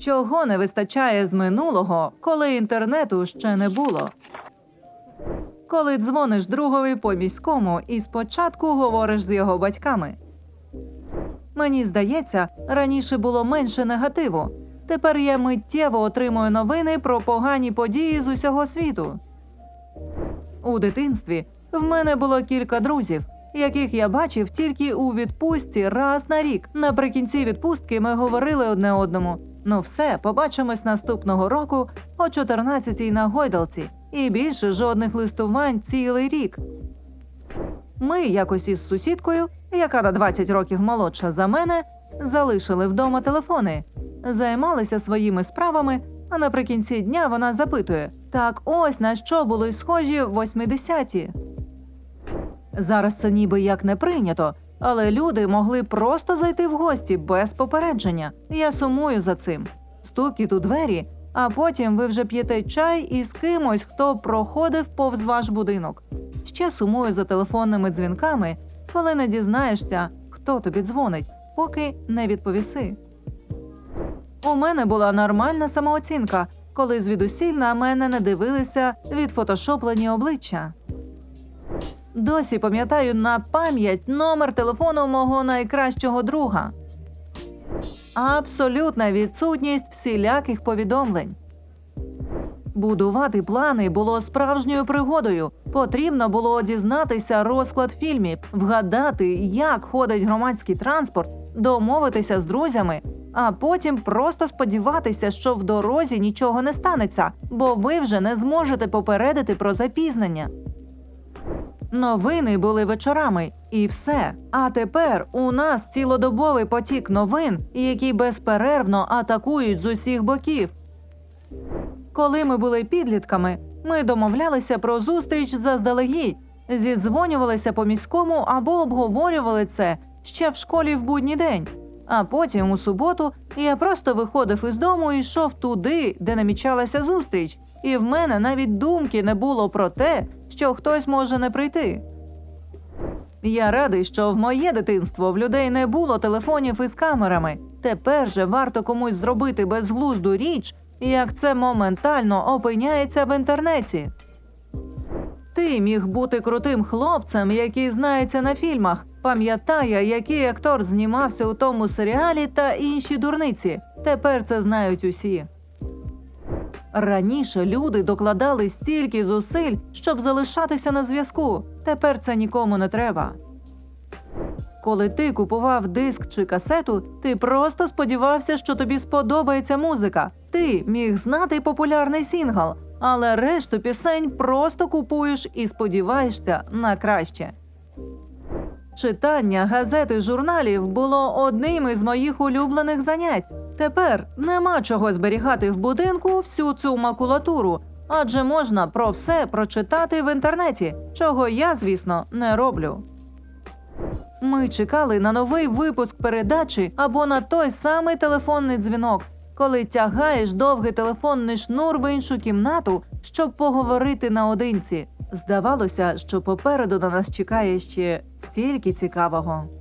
Чого не вистачає з минулого, коли інтернету ще не було? Коли дзвониш другові по міському і спочатку говориш з його батьками. Мені здається, раніше було менше негативу. Тепер я миттєво отримую новини про погані події з усього світу. У дитинстві в мене було кілька друзів, яких я бачив тільки у відпустці раз на рік. Наприкінці відпустки ми говорили одне одному: ну все, побачимось наступного року о 14-й на гойдалці, і більше жодних листувань цілий рік. Ми якось із сусідкою, яка на 20 років молодша за мене, залишили вдома телефони, займалися своїми справами. А наприкінці дня вона запитує: так ось на що були схожі 80-ті. Зараз це ніби як не прийнято, але люди могли просто зайти в гості без попередження. Я сумую за цим. Стукіт у двері, а потім ви вже п'єте чай із кимось, хто проходив повз ваш будинок. Ще сумую за телефонними дзвінками, коли не дізнаєшся, хто тобі дзвонить, поки не відповіси. У мене була нормальна самооцінка, коли звідусіль на мене не дивилися відфотошоплені обличчя. Досі пам'ятаю на пам'ять номер телефону мого найкращого друга. Абсолютна відсутність всіляких повідомлень. Будувати плани було справжньою пригодою. Потрібно було дізнатися розклад фільмів, вгадати, як ходить громадський транспорт, домовитися з друзями, а потім просто сподіватися, що в дорозі нічого не станеться, бо ви вже не зможете попередити про запізнення. Новини були вечорами, і все. А тепер у нас цілодобовий потік новин, які безперервно атакують з усіх боків. Коли ми були підлітками, ми домовлялися про зустріч заздалегідь, зідзвонювалися по міському або обговорювали це ще в школі в будній день. А потім у суботу я просто виходив із дому і йшов туди, де намічалася зустріч, і в мене навіть думки не було про те, що хтось може не прийти. Я радий, що в моє дитинство в людей не було телефонів із камерами. Тепер же варто комусь зробити безглузду річ, як це моментально опиняється в інтернеті. Ти міг бути крутим хлопцем, який знається на фільмах, пам'ятає, який актор знімався у тому серіалі та інші дурниці. Тепер це знають усі. Раніше люди докладали стільки зусиль, щоб залишатися на зв'язку. Тепер це нікому не треба. Коли ти купував диск чи касету, ти просто сподівався, що тобі сподобається музика. Ти міг знати популярний сінгл, але решту пісень просто купуєш і сподіваєшся на краще. Читання газет і журналів було одним із моїх улюблених занять. Тепер нема чого зберігати в будинку всю цю макулатуру, адже можна про все прочитати в інтернеті, чого я, звісно, не роблю. Ми чекали на новий випуск передачі або на той самий телефонний дзвінок, коли тягаєш довгий телефонний шнур в іншу кімнату, щоб поговорити наодинці. Здавалося, що попереду на нас чекає ще стільки цікавого.